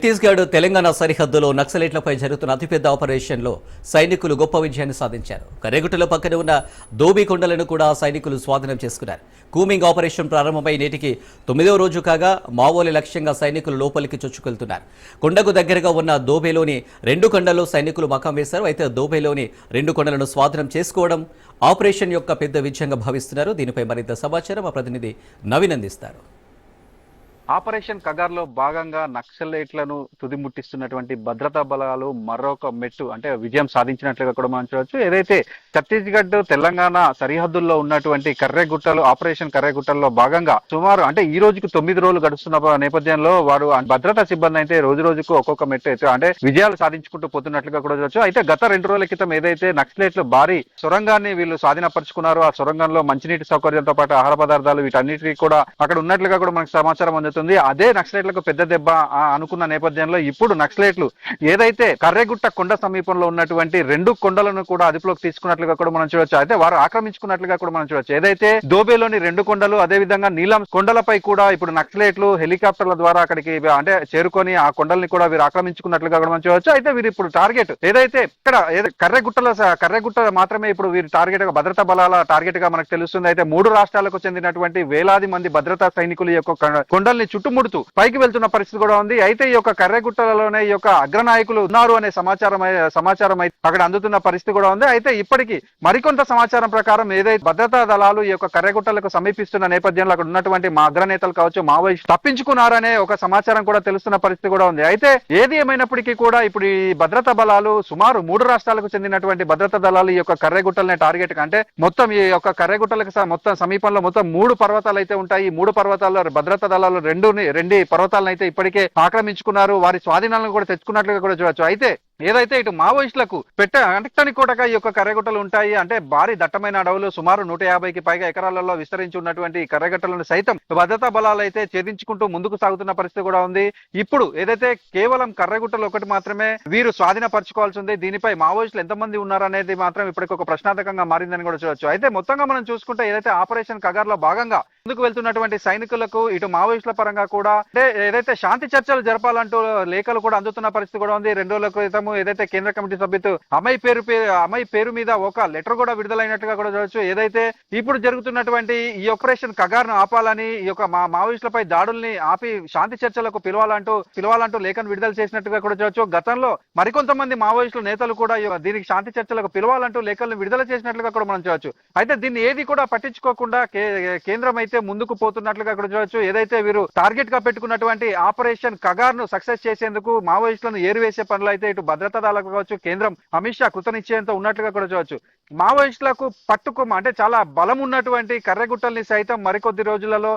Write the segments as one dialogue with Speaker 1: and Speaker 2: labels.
Speaker 1: ఛత్తీస్గఢ్ తెలంగాణ సరిహద్దులో నక్సలైట్లపై జరుగుతున్న అతిపెద్ద ఆపరేషన్లో సైనికులు గొప్ప విజయాన్ని సాధించారు. కరెగుట్టల పక్కన ఉన్న దోబికొండలను కూడా సైనికులు స్వాధీనం చేసుకున్నారు. కూమింగ్ ఆపరేషన్ ప్రారంభమై నేటికి తొమ్మిదవ రోజు కాగా మావోలి లక్ష్యంగా సైనికులు లోపలికి చొచ్చుకెళ్తున్నారు. కొండకు దగ్గరగా ఉన్న దోబేలోని రెండు కొండల్లో సైనికులు మకాం వేశారు. అయితే దోబేలోని రెండు కొండలను స్వాధీనం చేసుకోవడం ఆపరేషన్ యొక్క పెద్ద విజయంగా భావిస్తున్నారు. దీనిపై మరింత సమాచారం మా ప్రతినిధి నవీనందిస్తారు.
Speaker 2: ఆపరేషన్ కగార్లో భాగంగా నక్సలైట్లను తుదిముట్టిస్తున్నటువంటి భద్రతా బలాలు మరొక మెట్టు అంటే విజయం సాధించినట్లుగా కూడా మనం చూడవచ్చు ఏదైతే ఛత్తీస్గఢ్ తెలంగాణ సరిహద్దుల్లో ఉన్నటువంటి కర్రెగుట్టలు ఆపరేషన్ కర్రెగుట్టల్లో భాగంగా సుమారు అంటే ఈ రోజుకి తొమ్మిది రోజులు గడుస్తున్న నేపథ్యంలో వారు భద్రతా సిబ్బంది అయితే రోజు రోజుకు ఒక్కొక్క మెట్టు అయితే అంటే విజయాలు సాధించుకుంటూ పోతున్నట్లుగా కూడా చూడవచ్చు అయితే గత రెండు రోజుల క్రితం ఏదైతే నక్సలైట్లు భారీ సొరంగాన్ని వీళ్ళు స్వాధీనపరుచుకున్నారో ఆ సొరంగంలో మంచినీటి సౌకర్యంతో పాటు ఆహార పదార్థాలు వీటన్నిటికీ కూడా అక్కడ ఉన్నట్లుగా కూడా మనకు సమాచారం అందుతుంది అదే నక్సలైట్లకు పెద్ద దెబ్బ అనుకున్న నేపథ్యంలో ఇప్పుడు నక్సలైట్లు ఏదైతే కర్రెగుట్ట కొండ సమీపంలో ఉన్నటువంటి రెండు కొండలను కూడా అదుపులోకి తీసుకున్నట్లుగా కూడా మనం చూడొచ్చు. అయితే వారు ఆక్రమించుకున్నట్లుగా కూడా మనం చూడొచ్చు. ఏదైతే దోబేలోని రెండు కొండలు అదే విధంగా నీలం కొండలపై కూడా ఇప్పుడు నక్సలైట్లు హెలికాప్టర్ల ద్వారా అక్కడికి అంటే చేరుకొని ఆ కొండల్ని కూడా వీరు ఆక్రమించుకున్నట్లుగా కూడా మనం చూడొచ్చు. అయితే వీరు ఇప్పుడు టార్గెట్ ఏదైతే ఇక్కడ ఏదో కర్రెగుట్టల కర్రెగుట్ట మాత్రమే ఇప్పుడు వీరి టార్గెట్గా భద్రతా బలాల టార్గెట్గా మనకు తెలుస్తుంది. అయితే మూడు రాష్ట్రాలకు చెందినటువంటి వేలాది మంది భద్రతా సైనికులు యొక్క కొండ- కొండల్ని చుట్టుముడుతూ పైకి వెళ్తున్న పరిస్థితి కూడా ఉంది. అయితే ఈ యొక్క కర్రెగుట్టలలోనే ఈ యొక్క అగ్రనాయకులు ఉన్నారు అనే సమాచారం సమాచారం అయితే అక్కడ అందుతున్న పరిస్థితి కూడా ఉంది. అయితే ఇప్పటికీ మరికొంత సమాచారం ప్రకారం ఏదైతే భద్రతా దళాలు ఈ యొక్క కర్రెగుట్టలకు సమీపిస్తున్న నేపథ్యంలో అక్కడ ఉన్నటువంటి మా అగ్రనేతలు కావచ్చు మావోయిస్ట్ తప్పించుకున్నారనే ఒక సమాచారం కూడా తెలుస్తున్న పరిస్థితి కూడా ఉంది. అయితే ఏది ఏమైనప్పటికీ కూడా ఇప్పుడు ఈ భద్రతా బలాలు సుమారు మూడు రాష్ట్రాలకు చెందినటువంటి భద్రతా దళాలు ఈ యొక్క కర్రెగుట్టలనే టార్గెట్ అంటే మొత్తం ఈ యొక్క కర్రెగుట్టలకు మొత్తం సమీపంలో మొత్తం మూడు పర్వతాలు అయితే ఉంటాయి. ఈ మూడు పర్వతాల్లో భద్రతా దళాలు రెండు రెండు పర్వతాలను అయితే ఇప్పటికే ఆక్రమించుకున్నారు. వారి స్వాధీనాలను కూడా తెచ్చుకున్నట్లుగా కూడా చూడొచ్చు. అయితే ఏదైతే ఇటు మావోయిస్టులకు పెట్ట అంటని కోటగా ఈ యొక్క కర్రెగుట్టలు ఉంటాయి అంటే భారీ దట్టమైన అడవులు సుమారు నూట యాభైకి పైగా ఎకరాలలో విస్తరించి ఉన్నటువంటి కర్రగట్టలను సైతం భద్రతా బలాలు అయితే ఛేదించుకుంటూ ముందుకు సాగుతున్న పరిస్థితి కూడా ఉంది. ఇప్పుడు ఏదైతే కేవలం కర్రగుట్టలు ఒకటి మాత్రమే వీరు స్వాధీనపరచుకోవాల్సి ఉంది దీనిపై మావోయిస్టులు ఎంతమంది ఉన్నారనేది మాత్రం ఇప్పటికి ఒక ప్రశ్నార్థకంగా మారిందని కూడా చూడొచ్చు. అయితే మొత్తంగా మనం చూసుకుంటే ఏదైతే ఆపరేషన్ కగార్లో భాగంగా ముందుకు వెళ్తున్నటువంటి సైనికులకు ఇటు మావోయిస్టుల పరంగా కూడా ఏదైతే శాంతి చర్చలు జరపాలంటూ లేఖలు కూడా అందుతున్న పరిస్థితి కూడా ఉంది. రెండు రోజుల క్రితము ఏదైతే కేంద్ర కమిటీ సభ్యులు అమ్మాయి పేరు అమ్మాయి పేరు మీద ఒక లెటర్ కూడా విడుదలైనట్టుగా కూడా చూడవచ్చు ఏదైతే ఇప్పుడు జరుగుతున్నటువంటి ఈ ఆపరేషన్ కగార్ను ఆపాలని ఈ యొక్క మా మావోయిస్టులపై దాడుల్ని ఆపి శాంతి చర్చలకు పిలవాలంటూ పిలవాలంటూ లేఖను విడుదల చేసినట్టుగా కూడా చూడవచ్చు గతంలో మరికొంతమంది మావోయిస్టుల నేతలు కూడా దీనికి శాంతి చర్చలకు పిలవాలంటూ లేఖలను విడుదల చేసినట్లుగా కూడా మనం చూడవచ్చు అయితే దీన్ని ఏది కూడా పట్టించుకోకుండా కేంద్రం అయితే ముందుకు పోతున్నట్లుగా కూడా చూడవచ్చు ఏదైతే వీరు టార్గెట్గా పెట్టుకున్నటువంటి ఆపరేషన్ కగార్ను సక్సెస్ చేసేందుకు మావోయిస్టులను ఏరివేసే పనులు అయితే ఇటు భద్రతా దళాలకు కావచ్చు కేంద్రం అమిత్ షా కృతనిశ్చయంతో ఉన్నట్లుగా కూడా చూడవచ్చు మావోయిస్టులకు పట్టుకోమ అంటే చాలా బలం ఉన్నటువంటి కర్రగుట్టల్ని సైతం మరికొద్ది రోజులలో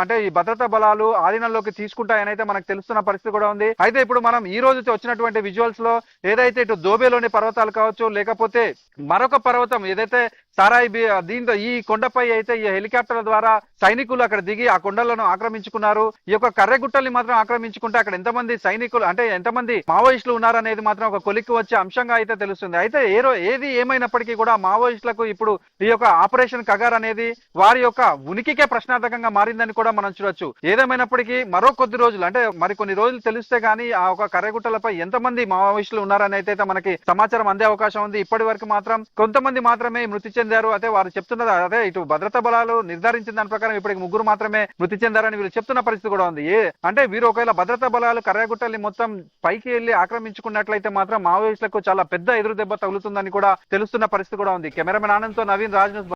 Speaker 2: అంటే ఈ భద్రతా బలాలు ఆధీనంలోకి తీసుకుంటాయని అయితే మనకు తెలుస్తున్న పరిస్థితి కూడా ఉంది. అయితే ఇప్పుడు మనం ఈ రోజు వచ్చినటువంటి విజువల్స్లో ఏదైతే ఇటు దోబేలోని పర్వతాలు కావచ్చు లేకపోతే మరొక పర్వతం ఏదైతే సారాయి బి- దీంతో ఈ కొండపై అయితే ఈ హెలికాప్టర్ల ద్వారా సైనికులు అక్కడ దిగి ఆ కొండలను ఆక్రమించుకున్నారు. ఈ యొక్క కర్రెగుట్టల్ని మాత్రం ఆక్రమించుకుంటే అక్కడ ఎంతమంది సైనికులు అంటే ఎంతమంది మావోయిస్టులు ఉన్నారనేది మాత్రం ఒక కొలిక్కి వచ్చే అంశంగా అయితే తెలుస్తుంది. అయితే ఏ ఏది ఏమైనప్పటికీ కూడా మావోయిస్టులకు ఇప్పుడు ఈ యొక్క ఆపరేషన్ కగార్ అనేది వారి యొక్క ఉనికికే ప్రశ్నార్థకంగా మారిందని కూడా మనం చూడొచ్చు. ఏదేమైనప్పటికీ మరో కొద్ది రోజులు అంటే మరి కొన్ని రోజులు తెలిస్తే గానీ ఆ ఒక కర్రెగుట్టలపై ఎంతమంది మావోయిస్టులు ఉన్నారని అయితే మనకి సమాచారం అందే అవకాశం ఉంది. ఇప్పటి వరకు మాత్రం కొంతమంది మాత్రమే మృతి చెందారు. అదే వారు చెప్తున్నది అదే ఇటు భద్రతా బలాలు నిర్ధారించిన దాని ప్రకారం ఇప్పటికి ముగ్గురు మాత్రమే మృతి చెందారని వీళ్ళు చెప్తున్న పరిస్థితి కూడా ఉంది. ఏ అంటే వీరు ఒకవేళ భద్రతా బలాలు కర్రగుట్టల్ని మొత్తం పైకి వెళ్ళి ఆక్రమించుకున్నట్లయితే మాత్రం మావోయిస్టులకు చాలా పెద్ద ఎదురు దెబ్బ తగులుతుందని కూడా తెలుస్తున్న పరిస్థితి కూడా ఉంది. కెమెరామెన్ ఆనంద్తో నవీన్ రాజ్ న్యూస్